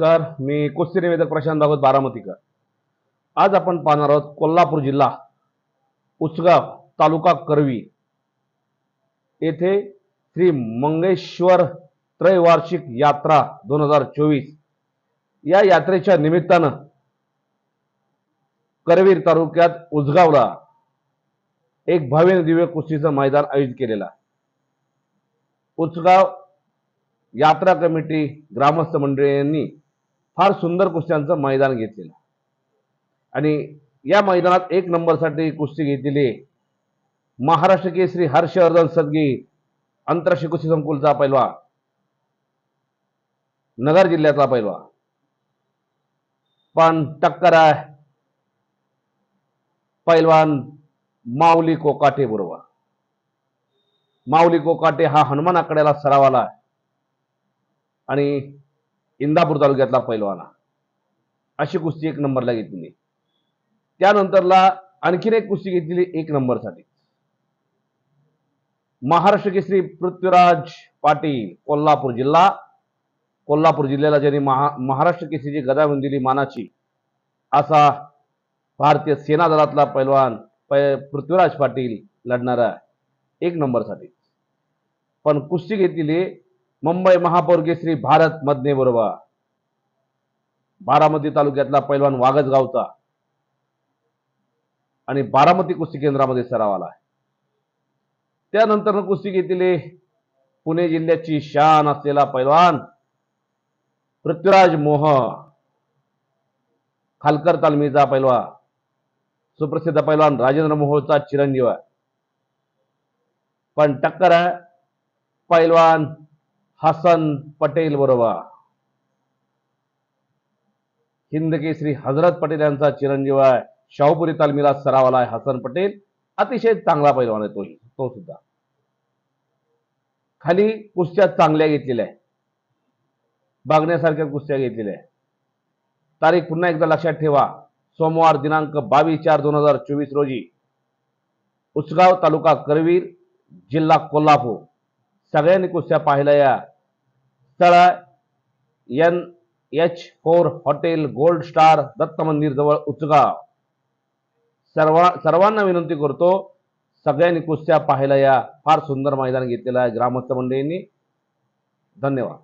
नमस्कार मी कुस्ती निवेदक प्रशांत भागवत बारामतीकर. आज आपण पाहणार आहोत कोल्हापूर जिल्हा उचगाव तालुका करवी. येथे श्री मंगेश्वर त्रैवार्षिक यात्रा दोन हजार चोवीस. या यात्रेच्या निमित्तानं करवीर तालुक्यात उजगावला एक भव्य दिव्य कुस्तीचं मैदान आयोजित केलेलं उचगाव यात्रा कमिटी ग्रामस्थ मंडळींनी फार सुंदर कुस्त्यांचं मैदान घेतलेलं. आणि या मैदानात एक नंबरसाठी कुस्ती घेतलेली महाराष्ट्र केसरी हर्षवर्धन सदगी आंतरराष्ट्रीय कुस्ती संकुलचा पैलवान नगर जिल्ह्यातला पहिलवा पण टक्कर आहे. पैलवान माऊली कोकाटे बरोबर. माऊली कोकाटे हा हनुमान आकड्याला सरावाला आहे. आणि इंदापूर तालुक्यातला पैलवाना अशी कुस्ती एक नंबरला घेतलेली त्यानंतरला आणखीन एक कुस्ती घेतलेली एक नंबरसाठी. महाराष्ट्र केसरी पृथ्वीराज पाटील कोल्हापूर जिल्हा. कोल्हापूर जिल्ह्याला ज्यांनी महा महाराष्ट्र केसरीची गदा मिळवून दिली मानाची असा भारतीय सेना दलातला पैलवान पै पृथ्वीराज पाटील लढणारा एक नंबरसाठी. पण कुस्ती घेतलेली मुंबई महापौर केसरी भारत मदने बरोबर. बारामती तालुक्यातला पैलवान वागज गावचा. आणि बारामती कुस्ती केंद्रामध्ये सराव आला त्यानंतर कुस्ती घेतलेली पुणे जिल्ह्याची शान असलेला पैलवान पृथ्वीराज मोह. खालकर तालमीचा पैलवान. सुप्रसिद्ध पैलवान राजेंद्र मोहोळचा चिरंजीव आहे. पण टक्कर आहे. पैलवान हसन पटेल बरोबर. हिंद श्री हजरत पटेल यांचा चिरंजीव आहे. शाहूपुरी तालमीला सरावाला आहे हसन पटेल. अतिशय चांगला पैलवान आहे तोही तो सुद्धा. खाली कुस्त्या चांगल्या घेतलेल्या आहे. बागण्यासारख्या कुस्त्या घेतलेल्या आहे. तारीख पुन्हा एकदा लक्षात ठेवा. सोमवार दिनांक बावीस चार दोन हजार चोवीस रोजी उसगाव तालुका करवीर जिल्हा कोल्हापूर. सगळ्यांनी कुस्त्या पाहिल्या या. स्थळ N H four hotel gold star Datta मंदिर जवळ उचगाव सर्व सर्वांना विनंती करतो सगळ्यांनी कुस्त्या पाहायला या. फार सुंदर मैदान घेतलेलं आहे ग्रामस्थ मंडळींनी. धन्यवाद.